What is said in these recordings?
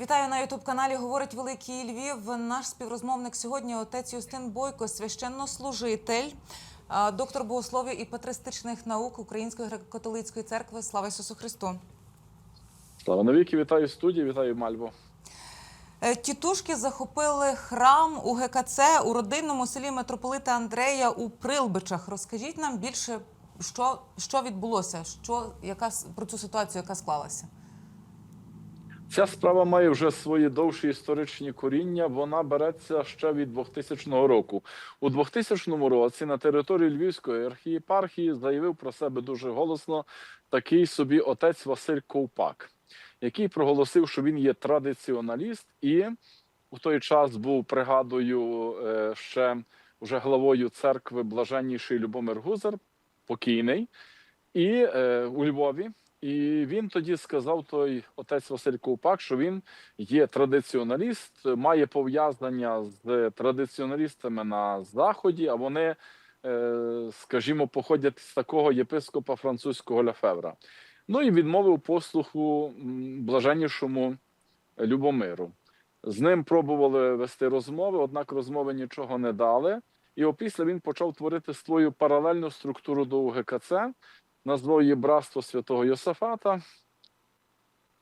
Вітаю на ютуб каналі. Говорить Великий Львів. Наш співрозмовник сьогодні отець Юстин Бойко, священнослужитель, доктор богослов'я і патристичних наук Української греко-католицької церкви. Слава Ісусу Христу! Слава навіки, вітаю студію, вітаю Мальву. Е, Тітушки захопили храм у ГКЦ у родинному селі митрополита Андрея у Прилбичах. Розкажіть нам більше, що, що відбулося, що яка про цю ситуацію, яка склалася. Ця справа має вже свої довші історичні коріння. Вона береться ще від 2000 року. У 2000 році на території Львівської архієпархії заявив про себе дуже голосно такий собі отець Василь Ковпак, який проголосив, що він є традиціоналіст, і у той час був, пригадую, е, ще вже главою церкви блаженніший Любомир Гузар, покійний, і е, у Львові. І він тоді сказав той отець Василь Ковпак, що він є традиціоналіст, має пов'язання з традиціоналістами на заході. А вони, е, скажімо, походять з такого єпископа французького Ляфевра. Ну і відмовив послуху блаженнішому Любомиру. З ним пробували вести розмови, однак розмови нічого не дали. І опісля він почав творити свою паралельну структуру до УГКЦ, назвав її Братство Святого Йосафата.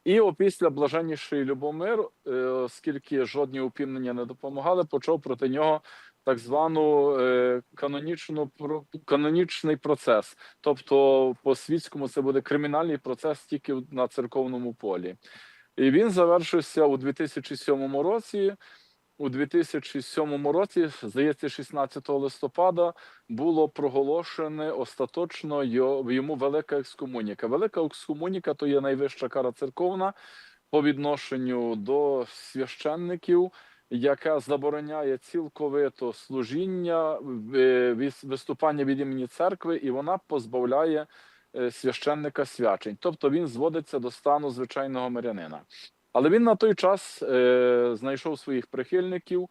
І опісля блаженніший Любомир, е, оскільки жодні упівнення не допомагали, почав проти нього так звану е, канонічну канонічний процес. Тобто, по світському це буде кримінальний процес тільки на церковному полі. І він завершився у 2007 році. У 2007 році, здається, 16 листопада було проголошене остаточно йому велика екскомуніка. Велика екскомуніка то є найвища кара церковна по відношенню до священників, яка забороняє цілковито служіння, е, виступання від імені церкви, і вона позбавляє е, священника свячень. Тобто він зводиться до стану звичайного мирянина. Але він на той час е, знайшов своїх прихильників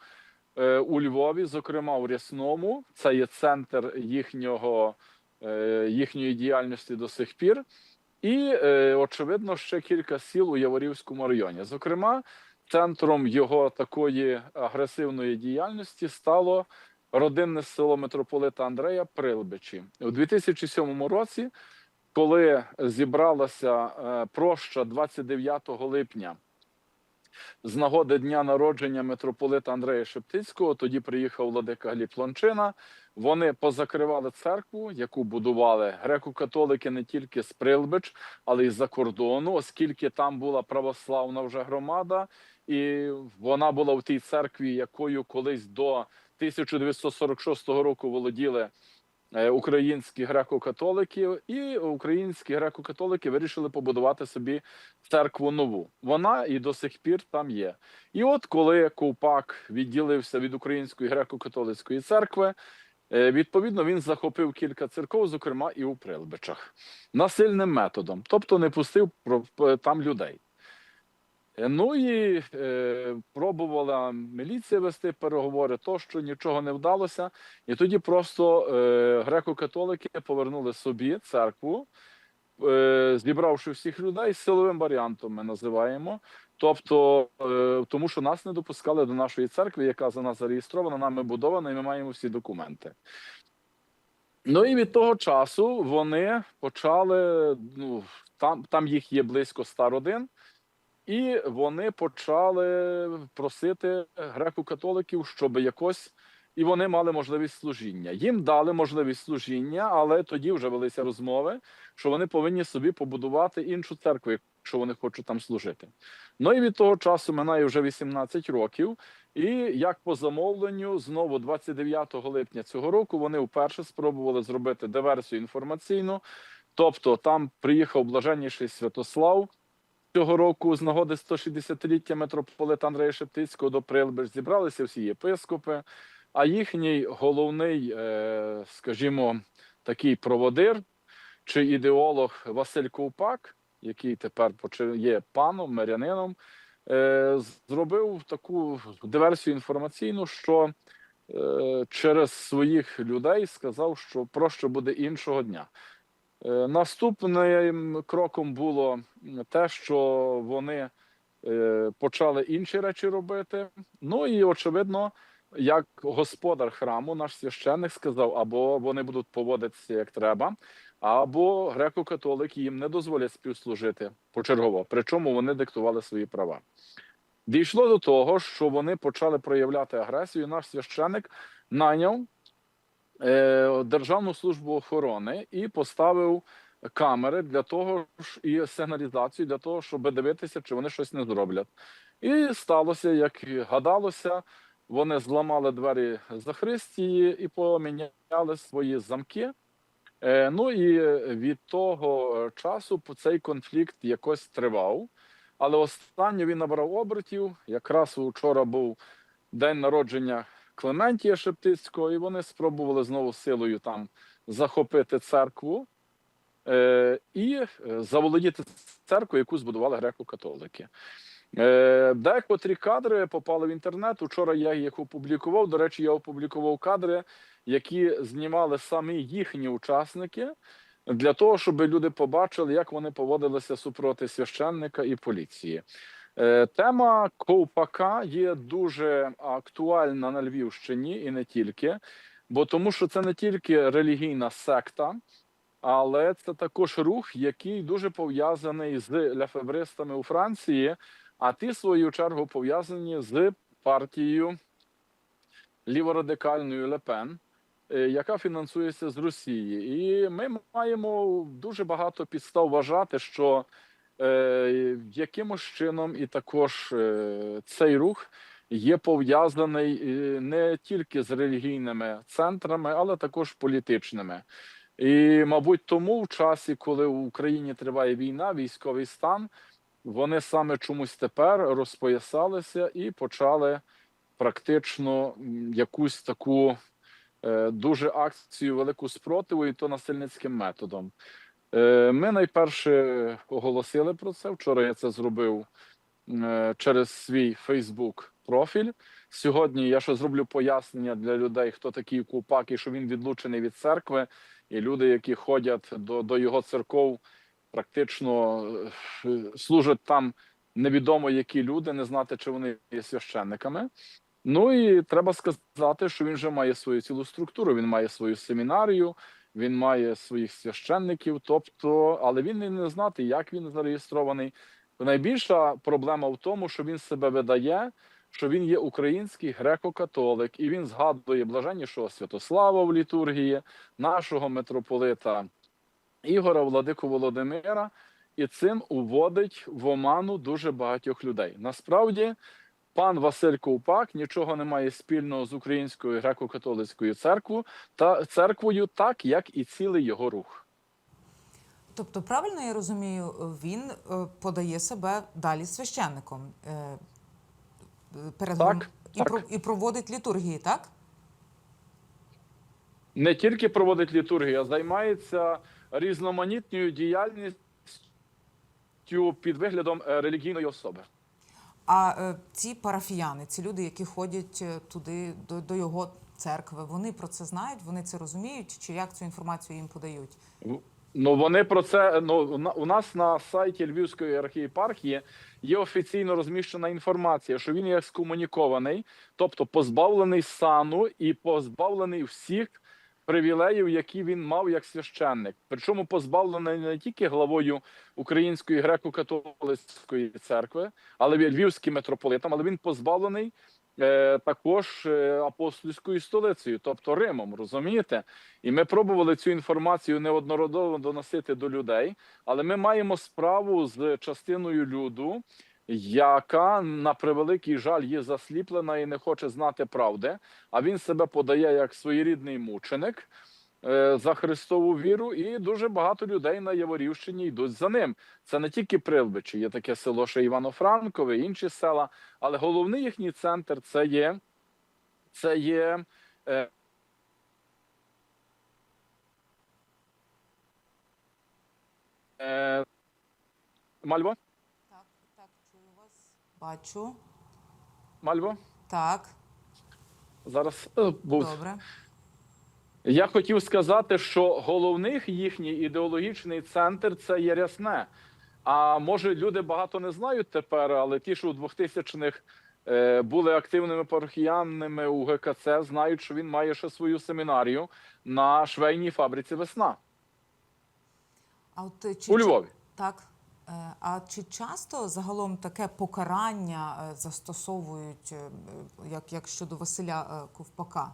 е, у Львові, зокрема у Рясному. Це є центр їхнього, е, їхньої діяльності до сих пір. І, е, очевидно, ще кілька сіл у Яворівському районі. Зокрема, центром його такої агресивної діяльності стало родинне село митрополита Андрея Прилбичі. У 2007 році, коли зібралася е, проща 29 липня з нагоди дня народження митрополита Андрея Шептицького. Тоді приїхав владика Гліб Лончина. Вони позакривали церкву, яку будували греко-католики не тільки з Прилбич, але й з-за кордону, оскільки там була православна вже громада, і вона була в тій церкві, якою колись до 1946 року володіли українські греко-католики, і українські греко-католики вирішили побудувати собі церкву нову. Вона і до сих пір там є. І от коли Ковпак відділився від української греко-католицької церкви, е, відповідно він захопив кілька церков, зокрема і у Прилбичах, насильним методом, тобто не пустив там людей. Е, Ну і е, пробувала міліція вести переговори, то що нічого не вдалося. І тоді просто е, греко-католики повернули собі церкву, е, зібравши всіх людей силовим варіантом, ми називаємо. Тобто, е, тому що нас не допускали до нашої церкви, яка за нас зареєстрована, нами будована, і ми маємо всі документи. Ну і від того часу вони почали. Ну там, там їх є близько 100 родин. І вони почали просити греко-католиків, щоб якось і вони мали можливість служіння. Їм дали можливість служіння, але тоді вже велися розмови, що вони повинні собі побудувати іншу церкву, якщо вони хочуть там служити. Ну і від того часу минає вже 18 років. І як по замовленню, знову 29 липня цього року вони вперше спробували зробити диверсію інформаційну. Тобто там приїхав блаженніший Святослав. Цього року з нагоди 160-ліття митрополита Андрея Шептицького до Прилбич зібралися всі єпископи, а їхній головний, е, скажімо, такий проводир чи ідеолог Василь Ковпак, який тепер є паном, мирянином, е, зробив таку диверсію інформаційну, що е, через своїх людей сказав, що проще буде іншого дня. Е, Наступним кроком було те, що вони е, почали інші речі робити. Ну і очевидно, як господар храму, наш священник сказав, або вони будуть поводитися як треба, або греко-католики їм не дозволять співслужити почергово. Причому вони диктували свої права. Дійшло до того, що вони почали проявляти агресію. і Наш священник найняв Державну службу охорони і поставив камери для того ж і сигналізацію для того, щоб дивитися, чи вони щось не зроблять. І сталося, як гадалося, вони зламали двері Захристії і поміняли свої замки. Е, ну і від того часу цей конфлікт якось тривав. Але останньо він набрав обертів. Якраз вчора був день народження Клементія Шептицького, і вони спробували знову силою там захопити церкву е, і е, заволодіти церкву, яку збудували греко-католики. Е, декотрі кадри попали в інтернет. Учора я їх опублікував. До речі, я опублікував кадри, які знімали самі їхні учасники, для того, щоб люди побачили, як вони поводилися супроти священника і поліції. Е, Тема ковпака є дуже актуальна на Львівщині і не тільки, бо тому, що це не тільки релігійна секта, але це також рух, який дуже пов'язаний з ляфебристами у Франції, а ті, в свою чергу, пов'язані з партією ліворадикальною Лепен, яка фінансується з Росії. І ми маємо дуже багато підстав вважати, що якимось чином і також е, цей рух є пов'язаний е, не тільки з релігійними центрами, але також політичними. І, мабуть, тому в часі, коли в Україні триває війна, військовий стан, вони саме чомусь тепер розпоясалися і почали практично якусь таку е, дуже акцію велику спротиву, і то насильницьким методом. Е, Ми найперше оголосили про це. Вчора я це зробив е, через свій Фейсбук профіль. Сьогодні я ще зроблю пояснення для людей, хто такий Купак і що він відлучений від церкви. І люди, які ходять до, до його церков, практично е, служать там невідомо які люди, не знати, чи вони є священниками. Ну і треба сказати, що він вже має свою цілу структуру. Він має свою семінарію, він має своїх священників. Тобто, але він не знати, як він зареєстрований. Найбільша проблема в тому, що він себе видає, що він є український греко-католик, і він згадує блаженнішого Святослава в літургії, нашого митрополита Ігора Владику Володимира, і цим уводить в оману дуже багатьох людей. Насправді, пан Василь Ковпак нічого не має спільного з українською греко-католицькою церквою та церквою, так як і цілий його рух. Тобто, правильно я розумію, він е, подає себе далі священником е, перед Так, і, так. про- і проводить літургії, так? Не тільки проводить літургію, а займається різноманітною діяльністю під виглядом е, релігійної особи. А е, ці парафіяни, ці люди, які ходять е, туди до, до його церкви, вони про це знають, вони це розуміють, чи як цю інформацію їм подають? Ну вони про це. Ну у нас на сайті Львівської архієпархії є офіційно розміщена інформація, що він є скомунікований, тобто позбавлений сану і позбавлений всіх привілеїв, які він мав як священник. Причому позбавлений не тільки главою Української греко-католицької церкви, але львівським митрополитом, але він позбавлений. е, Також е, апостольською столицею, тобто Римом, розумієте? І ми пробували цю інформацію неодноразово доносити до людей, але ми маємо справу з частиною люду, яка на превеликий жаль є засліплена і не хоче знати правди. А він себе подає як своєрідний мученик е, за Христову віру, і дуже багато людей на Яворівщині йдуть за ним. Це не тільки Прилбичі, є таке село ще Івано-Франкове, інші села, але головний їхній центр це є. Це є е, Е? Так, так, чую вас. Бачу. Мальво? Так, Зараз е, був. добре. Я хотів сказати, що головний їхній ідеологічний центр це є рясне. А може, люди багато не знають тепер, але ті, що у 2000-х е, були активними парохіянами у ГКЦ, знають, що він має ще свою семінарію на швейній фабриці Весна А от е, чи у Львові. Так. Е, А чи часто загалом таке покарання е, застосовують, е, як, як щодо Василя Ковпака?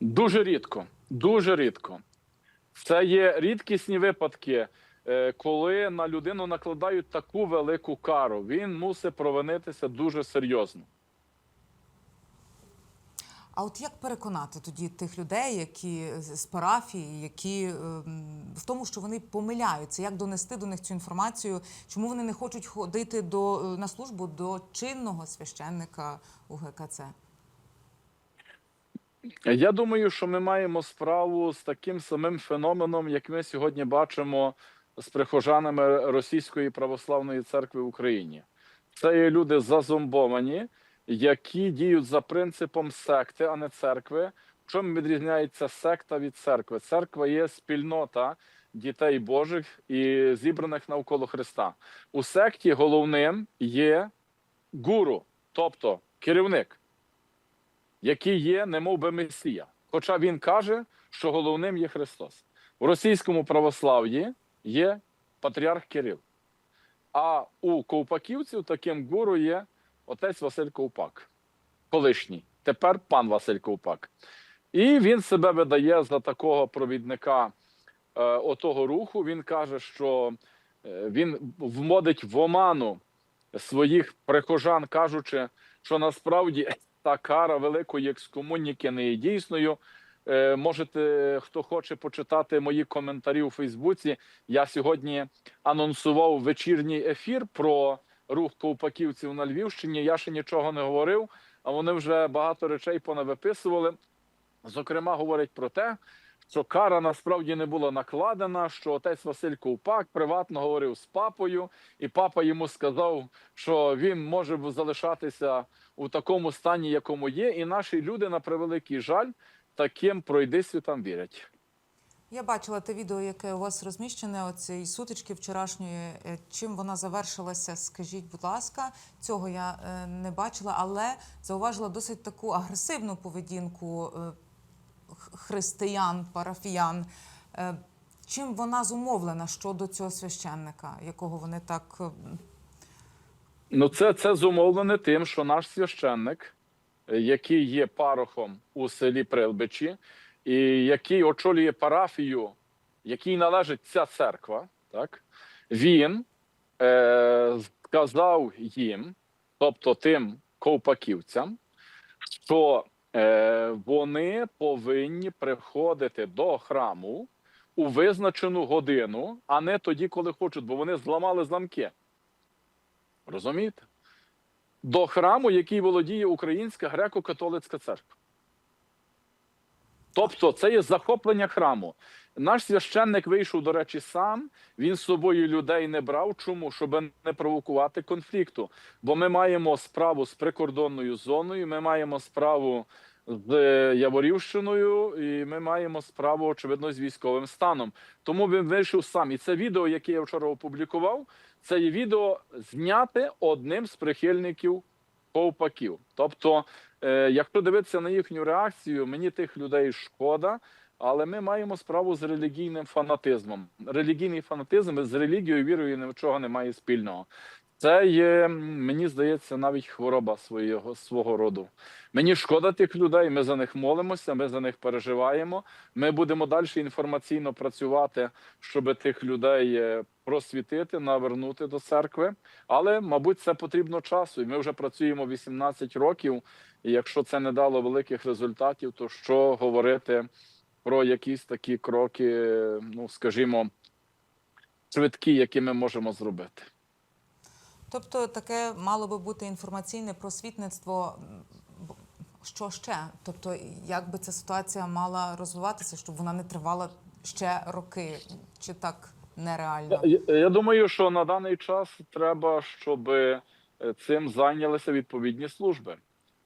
Дуже рідко, дуже рідко. Це є рідкісні випадки, коли на людину накладають таку велику кару. Він мусить провинитися дуже серйозно. А от як переконати тоді тих людей, які з парафії, які ем, в тому, що вони помиляються, як донести до них цю інформацію, чому вони не хочуть ходити до е, на службу до чинного священника у ГКЦ? Я думаю, що ми маємо справу з таким самим феноменом, як ми сьогодні бачимо з прихожанами Російської православної церкви в Україні. Це є люди зазомбовані, які діють за принципом секти, а не церкви. В чому відрізняється секта від церкви? Церква є спільнота дітей Божих і зібраних навколо Христа. У секті головним є гуру, тобто керівник який є, немов би Месія. Хоча він каже, що головним є Христос. У російському православ'ї є патріарх Кирил. А у ковпаківців таким гуру є отець Василь Ковпак, колишній, тепер пан Василь Ковпак. І він себе видає за такого провідника е, отого руху. Він каже, що е, він вмодить в оману своїх прихожан, кажучи, що насправді та кара великої екскомуніки не є дійсною. Е, можете, хто хоче почитати мої коментарі у Фейсбуці. Я сьогодні анонсував вечірній ефір про рух ковпаківців на Львівщині. Я ще нічого не говорив, а вони вже багато речей понавиписували. Зокрема, говорять про те, що кара насправді не була накладена, що отець Василь Ковпак приватно говорив з папою, і папа йому сказав, що він може залишатися у такому стані, якому є, і наші люди, на превеликий жаль, таким пройдисвітам вірять. Я бачила те відео, яке у вас розміщене, оцієї сутички вчорашньої. Е, Чим вона завершилася, скажіть, будь ласка, цього я е, не бачила, але зауважила досить таку агресивну поведінку е, християн, парафіян. Чим вона зумовлена щодо цього священника, якого вони так Ну, це, це зумовлене тим, що наш священник, який є парохом у селі Прилбичі, який очолює парафію, якій належить ця церква, так він е, сказав їм, тобто тим ковпаківцям, що е, вони повинні приходити до храму у визначену годину, а не тоді, коли хочуть, бо вони зламали замки. Розумієте? До храму, який володіє Українська греко-католицька церква. Тобто, це є захоплення храму. Наш священник вийшов, до речі, сам. Він з собою людей не брав. Чому? Щоб не провокувати конфлікту. Бо ми маємо справу з прикордонною зоною, ми маємо справу з Яворівщиною, і ми маємо справу, очевидно, з військовим станом. Тому він вийшов сам. І це відео, яке я вчора опублікував, це є відео зняте одним з прихильників ковпаків. Тобто, е, якщо дивитися на їхню реакцію, мені тих людей шкода. Але ми маємо справу з релігійним фанатизмом. Релігійний фанатизм з релігією, вірою нічого не має спільного. Це є, мені здається, навіть хвороба свого, свого роду. Мені шкода тих людей. Ми за них молимося, ми за них переживаємо. Ми будемо далі інформаційно працювати, щоб тих людей е, просвітити, навернути до церкви. Але, мабуть, це потрібно часу. І ми вже працюємо 18 років. І якщо це не дало великих результатів, то що говорити про якісь такі кроки, ну скажімо, швидкі, які ми можемо зробити? Тобто таке мало би бути інформаційне просвітництво. Що ще? Тобто, як би ця ситуація мала розвиватися, щоб вона не тривала ще роки, чи так нереально? Я, я думаю, що на даний час треба, щоб е, цим зайнялися відповідні служби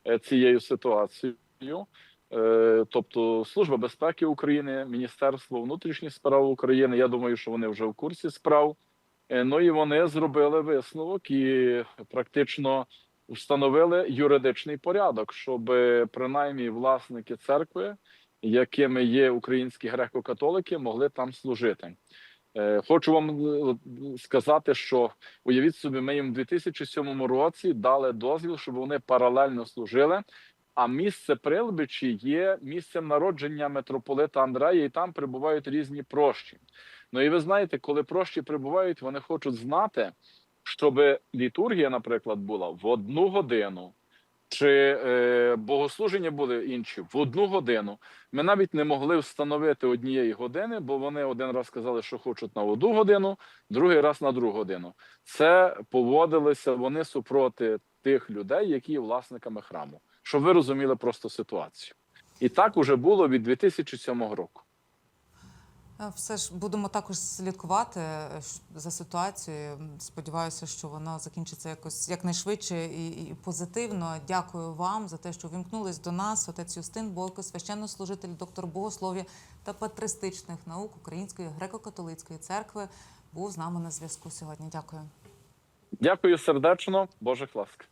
е, цією ситуацією. Е, Тобто Служба безпеки України, Міністерство внутрішніх справ України. Я думаю, що вони вже в курсі справ. Е, Ну і вони зробили висновок і практично встановили юридичний порядок, щоб принаймні власники церкви, якими є українські греко-католики, могли там служити. Е, Хочу вам е, сказати, що уявіть собі, ми їм в 2007 році дали дозвіл, щоб вони паралельно служили. А місце Прилбичі є місцем народження митрополита Андрея, і там прибувають різні прощі. Ну і ви знаєте, коли прощі прибувають, вони хочуть знати, щоб літургія, наприклад, була в одну годину, чи е, богослуження були інші в одну годину. Ми навіть не могли встановити однієї години, бо вони один раз сказали, що хочуть на одну годину, другий раз на другу годину. Це поводилися вони супроти тих людей, які є власниками храму, щоб ви розуміли просто ситуацію. І так уже було від 2007 року. Е, Все ж будемо також слідкувати е, за ситуацією. Сподіваюся, що воно закінчиться якось якнайшвидше і, і позитивно. Дякую вам за те, що вімкнулись до нас. Отець Юстин Бойко, священнослужитель, доктор богослов'я та патристичних наук Української греко-католицької церкви, був з нами на зв'язку сьогодні. Дякую. Дякую сердечно, Божих ласка.